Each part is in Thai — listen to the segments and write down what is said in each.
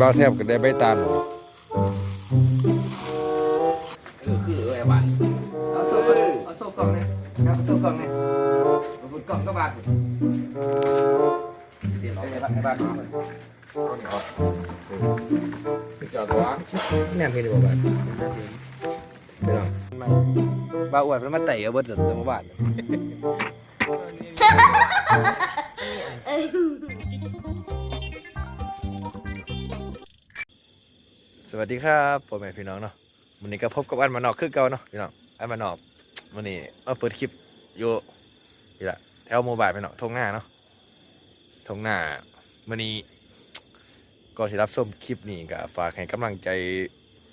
บ้าแทบก็ได้ใบตาลเออคือเออไอ้บ้านเอาโซ่ก่อนเอาโซ่กล่องเนี่ยครับโซ่กล่องเนี่ยเอาบุญกล่องก็บาทเดี๋ยวไอ้บ้านไอ้บ้านเอาไปจอดตัวแน่นเพียงดีกว่าบาทไม่ต้องบ้าอวดมันมาเตะเอาเบิดเดี๋ยวมาบาทส วัสดีครับพ่อแม่พี่น้องเนาะวันนี้ก็พบกับอันมานอกคือเก่าเนาะพี่น้องอันมานอกวันนี้มาเปิดคลิปอยู่นี่แหละแถวโมบายพี่น้องทงหน้าเนาะทงหน้าวันนี้ก่อนที่รับชมคลิปนี้ก็ฝากให้กำลังใจ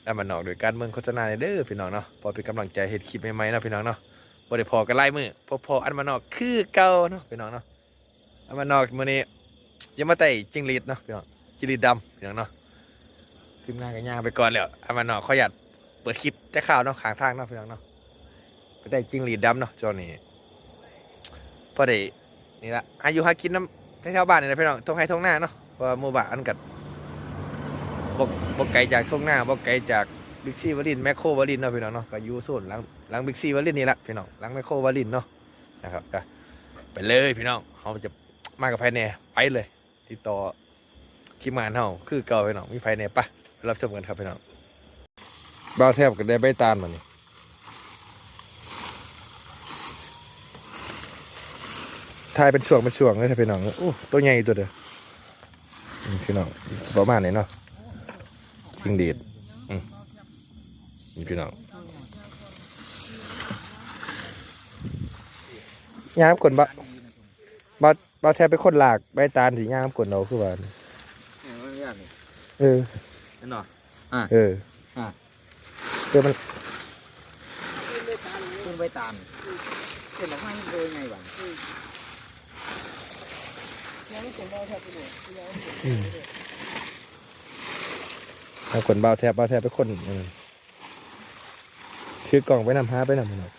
อันมานอกโดยการเมืองโฆษณาในเด้อพี่น้องเนาะพอเป็นกำลังใจเฮ็ดคลิปใหม่ๆเนาะพี่น้องเนาะบ่ได้พอกันไล่มือพอพออันมานอกคือเก่าเนาะพี่น้องเนาะอันมานอกมื้อนี้จะมาไต่จิงหรีดเนาะพี่น้องจิงหรีดดำพี่น้องเนาะ ทีมงานกันยางไปก่อนแล้วเอามาหนอขอหยัดเปิดคลิปแต่ข่าวเนาะขางทางเนาะพี่น้องเนาะไปได้จิ้งหรีดดำเนาะจอนี้พอได้นี่ละอายุหากินน้ำแถวบ้านนี่นะพี่น้องทงให้ทงหน้าเนาะเพราะหมู่บ้านอันกัดบกบกไกลจากทงหน้าบกไกลจากบิ๊กซีวารินแมคโครวารินเนาะพี่น้องเนาะก็อยู่โซนหลังหลังบิ๊กซีวารินนี่ละพี่น้องหลังแมคโครวารินเนาะนะครับก็ไปเลยพี่น้องเขาจะมากับภายในไปเลย ติดต่อทีมงานเฮาคือเก่าพี่น้องมีภายในปะ รับชมกันครับพี่น้องบ้าวแทบก็ได้ใบตาลมานี่ทายเป็นช่วงเป็นช่วงเลยครับพี่น้องโอ้ตัวใหญ่ตัวเดียวนี่พี่น้องประมาณนี้เนาะจิงดีดอืมนี่พี่น้องยามกลนบะบ้าวบ้าวแทบเป็นคนหลากใบตาลสียามกลนเราคือว่าเนี่ย มันยากนี่เออนั่นเนาะเอออะเดี๋ยวมันขึ้นใบตาลเป็นดอกไม้โดยไงบ้างเอาคนเบาแทบเบาแทบไปคนเออถือกล่องไปนำหาไปนำหน่อย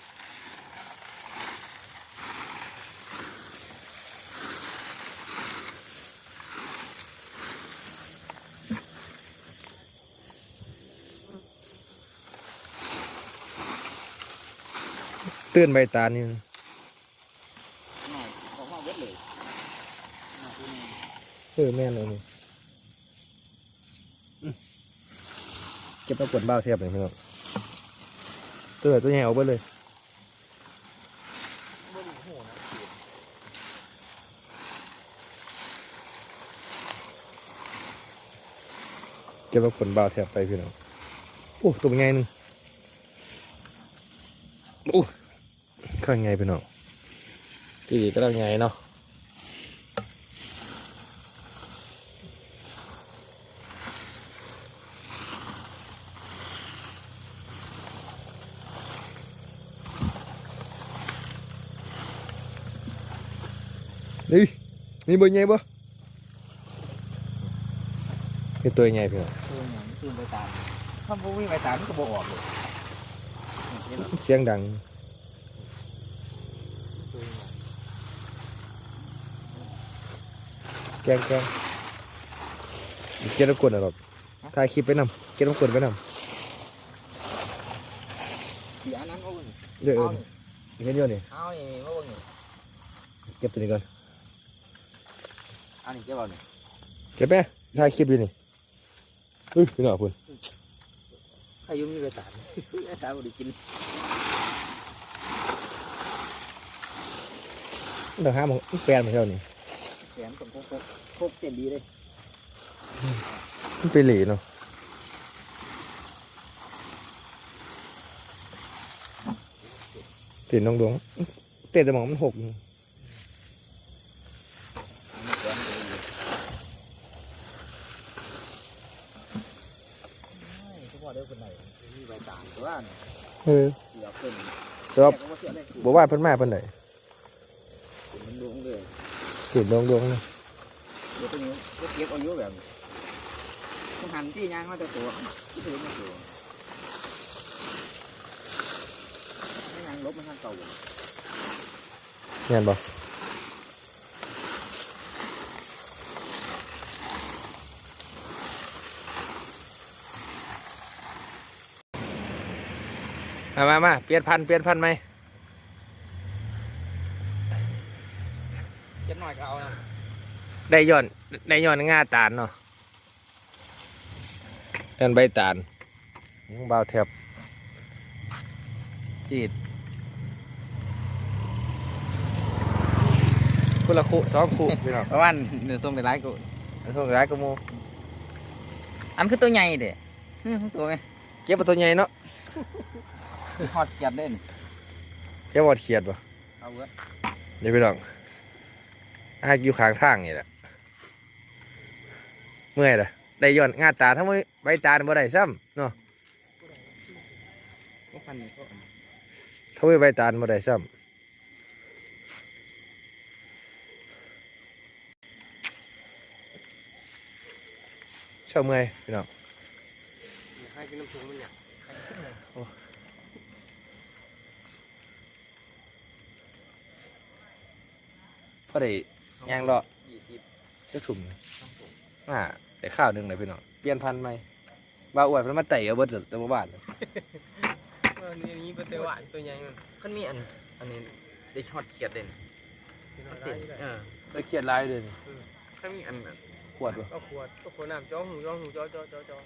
ตื่นใบตาลนี่หน่อยออกมาเออแม่นเลยนี่เก็บเอาขวดเบาแทบเลยพี่น้องตัวตัวใหญ่เอาไปเลยเก็บเอาขวดเบาแทบไปพี่น้องโอ้ตัวเป็นไงหนึงโอ้ ข้างไงพี่น้องตีก็ได้ไงเนาะนี่มีเบอร์ใหญ่ปะนี่ตัวใหญ่พี่น้องตัวอย่างขึ้นใบตาลถ้าพวกมีใบตาลมันก็บ่ออกเลยนี่เนาะเสียงดัง แกงแกงเก็บน้ำกวนอะไรหรอกถ่ายคลิปไปนำเก็บน้ำกวนไปนเดี๋ยวอันนั้นเอาเบิ่งำเดี๋ยวเออเห็นอยู่นี่เอานี่มาเบิ่งนี่เก็บตัวนี้ก่อนอันนี้เจะบอกนี่เก็บไปถ่ายคลิปอยู่นี่เฮ้ยพี่น้องคุณใครอยุ่มีใบตาลใบตาลบ่ได้กินเดี๋ยวห้ามงแปลนมาเท่านี้ แขนกับโคกโคกเส้นดีเลยมันเป็นเหล่เนาะตีนน้องดวงเตะสมองมันหกอันนี้แขนดีไม่ทุกคนเด้อคนไหนมีใบตาลตัวนี้เออเดี๋ยวขึ้นสำหรับแกก็บ่เสียเลยบอกว่าเพิ่นมาเพิ่นไหนมันดวงเลย ติดดวงดวงเลยดูตัวนี้ก็เก็บอายุแบบต้องหันที่ยางมาแต่ตัวที่ถือมาตัวย่างลบมันทางเก่าเงียบอกมามามาเปลี่ยนพันเปลี่ยนพันไหม ได้ย้อนได้ย้อนง่าตาลเนาะเดินใบตาลเบาแทบจีดคุละคุสองคุพี่น้อง ประมาณหนึ่งส้มในร้านกูอันส่งร้ายกระมูอันคือตัวใหญ่เด้อืมตัวไงเก็บเอาตัวใหญ่เนาะทอดเกียบเด่นเก็บหมดเขียดป่ะเอาเว้ยเดี๋ยวพี่น้องหากอยู่ข้างทางนี่แหละ เมื่อยเลยได้ย้อนง่าตาลทั้งมือใบตาลบ่ได้ซ้ำเนาะก็พันนี่ก็ทั้งมือใบตาลบ่ได้ซ้ำเช่าเมื่อยพี่น้องให้กินน้ำผงมันเนี่ยพอได้ย่างเลาะยี่สิบจะถุ่ม อ่าได้ข้าวหนึ่งเลยพี่น้องเปลี่ยนพันธุ์ไหมบาอวดมันมาไต่เอาเบิดแต่บ่บ้านเลยเออนี่นี่เป็นตัวหวานตัวใหญ่มันมันมีอันอันนี้ได้ทอดเกียบเด่นมันติดเออได้เครียดร้ายเลยนี่ถ้ามีอันขวดบ่ก็ขวดก็ขวดน้ำจ้อหูจ้อหูจ้อจ้อจ้อจ้อ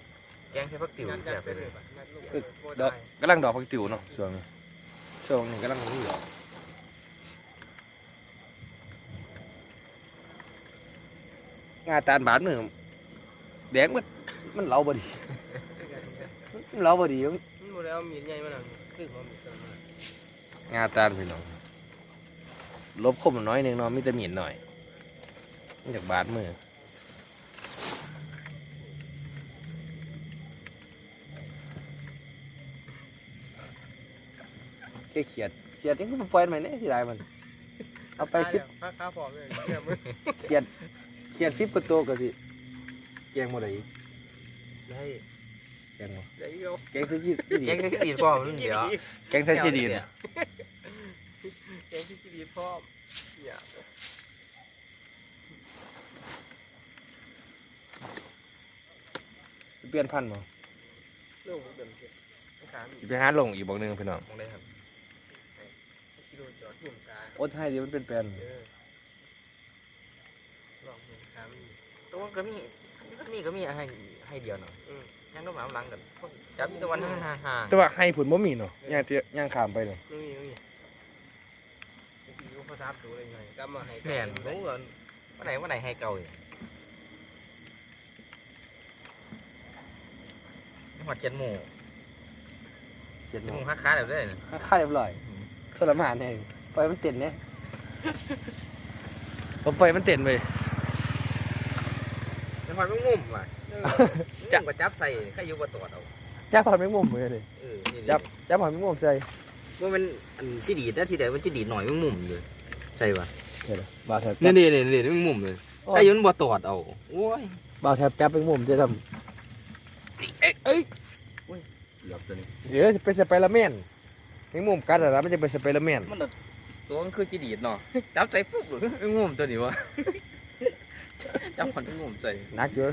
แกงใช้ผักติ๋วงัดแซ่งัดบไปไปเลเลยยปะงัดลูกคือโบดอกได้กำลังดอกพักติวเนาะช่วงนี้ช่วงนี้กำลังนี่ดอก งาตาลบาดมือแดงมันมันเหลาบ่ดีมันเหลาบ่ดีมันมันบ่ได้เอามีดใหญ่มาหนังคือมันมีดตัวนั้นงาตาลพี่น้องลบคมน้อยหนึงเนาะมีแต่มีดหน่อยมันจากบาดมือแค่เขียดเขียดนี่ก็ปล่อยมันเนี่ยที่ไรมันเอาไปสิบข้าข้าพร้อมเลยเชื่อมือเขียดเขียดสิบกว่าตัวก็สิแกงหมดเลยได้แกงหมดได้ก็แกงใส่จีดีแกงใช้ผักติ๋วพอมันเดี๋ยวแกงใส่จีดีแกงที่ดีพร้อมอย่าเปลี่ยนพันธุ์บ่เรื่องของเดิมเกิดขาสิไปหาลงอีกบอกหนึงพี่น้องมองได้ครับกิโลจอดหุ่นตาอดให้ดิมันเป็นแปลน เออลองหุ่นขามันตัวก็มีก็มีก็มีให้ให้เดียวเนาะยังต้องมาเอาหลังกันจับอีกตะวันห้าห้าห้าแต่ว่าให้ผุนบ่มีเนาะย่างเตี้ยย่างขามไปเลยไม่มีไม่มีกินภาษาตัวอะไรหน่อยก็มาให้แม่นรู้ว่าวันไหนวันไหนให้เก่าอยู่หอดเจ็ดหมูเขียดเจ็ดหหมูมูฮักค้าเดี๋ยวได้ค่าเรียบร้อยทรมานเองปล่อยมันเต้นเนี่ยผมปล่อยมันเต้นไปแล้ว หอดไม่งุ่มว่ะจับก็จับใส่ข้าอยู่บ่ตอดเอาจับผ่อนไม่งุ่มเลยเลยเออนี่จับจับผ่อนไม่งุ่มใส่ว่ามันอันที่ดีแต่ที่ใดมันที่ดีหน่อยมันมุมเลยใช่ป่ะเดี๋ยวบาวแทบนี่นี่นี่นี่มันมุมเลยข้าอยู่มันบ่ตอดเอาโอ้ยบาวแทบจับไปงุ่มจะทเกือบตัวนี้ำเดี๋ยวจะไปสไปร์แมนไม่งุ่มกัดอะไรมันจะเป็นสไปร์แมนมันตัวมันคือจีดีดเนาะจับใส่ปุ๊บหรือมันงุ่มตัวนี้วะ จับคนมันงุ่มใส่นักเยอะ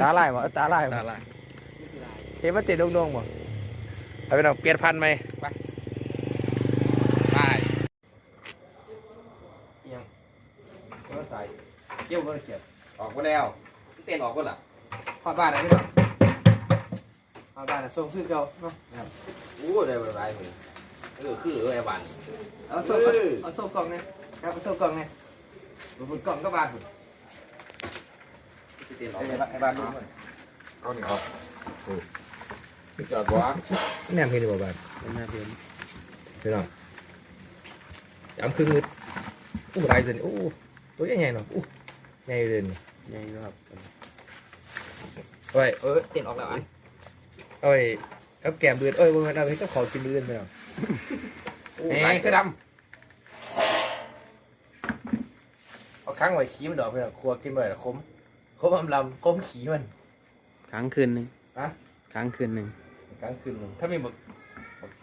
ตาลายวะตาลายวะตาละเห็นมันติดดงๆบ่เอาไปเอาเปลี่ยนพันธุ์ไหมตายยังก็ตายเกี่ยวก็เขียดออกมาแล้วเต้นออกก็ล่ะพอดบ้านไหนพี่น้องพอดบ้านน่ะส่งซื้อเก่าเนาะโอ้ได้เวลาเลยเออคือเออไอ้บ้านนี่เอาโซ่ก่อนเอาโซ่กล่องเนี่ยครับเอาโซ่กล่องเนี่ยบนกล่องก็บาดสิเต้นออกไอ้บ้านไอ้บ้านนู้นเอาหนิออกจอดบ่แนมเพลดีกว่าบ้านหน้าเพียนพี่น้องย้ำครึ่งนิดอู้ไรเซนอู้ตัวใหญ่ๆเนาะอู้ใหญ่เลยนี่ใหญ่ครับเอาไว้เออเต้นออกแล้วอันเอาไว้กับแกมเบือนเอ้ยวันเอาไว้ก็ขอกินเบือนไปเนาะโอ้แหหลายมเสื้อดำเอาค้างไว้ขี้มันดอกไปเนาะครัวกินไปละคม คมอำลำคมขี้มันค้างคืนหนึ่งฮะค้างคืนหนึ่งกลางคืนหนึ่งถ้ามีบึก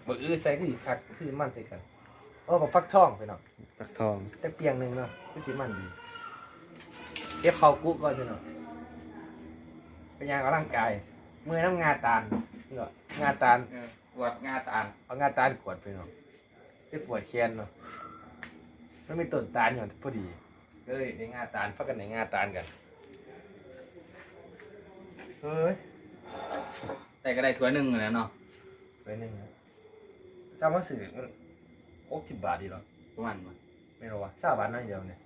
บึกอื้อใส่ก็อีกคักคือมันใส่กันเอาบอกฟักทองไปเนาะตักทองสักเปียงหนึ่งเนาะคือสิมันดีเก็บเขากุก่อนไปเนาะเป็นยางกำลังกายเมื่อยน้ำงาตาลนี่ก็งาตาลเออปวดงาตาลเอางาตาลกวดไปเนาะได้ปวดแขนเนาะมันมีต้นตาลอยู่พอดีก็เลยได้งาตาลพักกันในงาตาลกัน เฮ้ยแต่ก็ได้ถ้วยหนึ่งเลยเนาะไปหนึ่งนะทราบว่าสื่อมันหกสิบบาทดีเหรอประมาณมั้ไม่รู้ว่าทราบบาทนั่นเดียวเนี่ย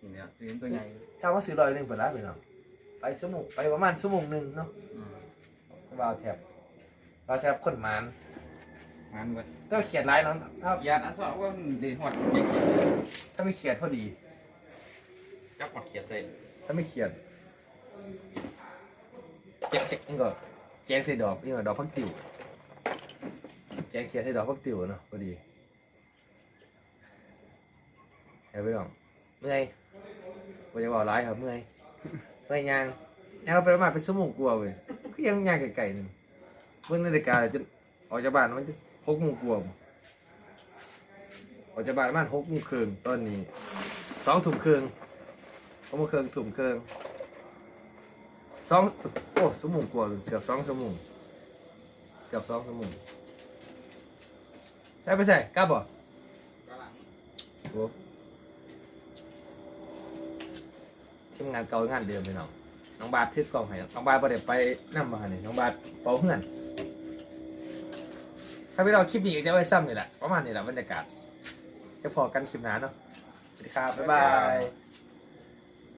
นี่เนี่ยซื้อตัวใหญ่ทราบว่าซื้อร้อยหนึ่งเปิดร้านไปเนาะไปชั่วโมงไปประมาณชั่วโมงหนึ่งเนาะอืมวาวแถบวาวแถบคนหมานงานเว้ยก็เขียนร้ายเนาะถ้ายานอันสองว่ามันดีหอดยังเขียนถ้าไม่เขียนพอดี จับหอดเขียนใส่ถ้าไม่เขียน เจ๊กเจ๊กนี่ก็แกงใส่ดอกนี่ก็ดอกพักติ๋วแกงเขียนใส่ดอกพักติ๋วเนาะพอดีเฮ้ยไปลองเมื่อยว่าจะบอกร้ายครับเมื่อยเมื่อยยางยางเราไปประมาณเป็นชั่วโมงกลัวเว้ยก็ยังยางไกลๆหนึ่งเบิ่งนาฬิกาเลยจนออกจากบ้านมันจะหกโมงกลัวออกจากบ้านประมาณหกโมงครึ่งตอนนี้สองทุ่มครึ่งหกโมงครึ่งทุ่มครึ่ง สองโอ้สมงกว่าเกือบสองสมงเกือบสองสมงได้ไปใส่กล้าบ่กโอ้ทีมงานเก่างานเดิมไปน้องน้องบาทถือกล่องให้น้องบาทประเดี๋ยวไปนั่งมาเนี่ยน้องบาทเป่าเฮือนถ้าพี่เราคลิปนี้จะไว้ซ้ำนี่แหละประมาณนี้แหละบรรยากาศจะพอกันคลิปหนาเนาะสวัสดีครับบ๊ายบาย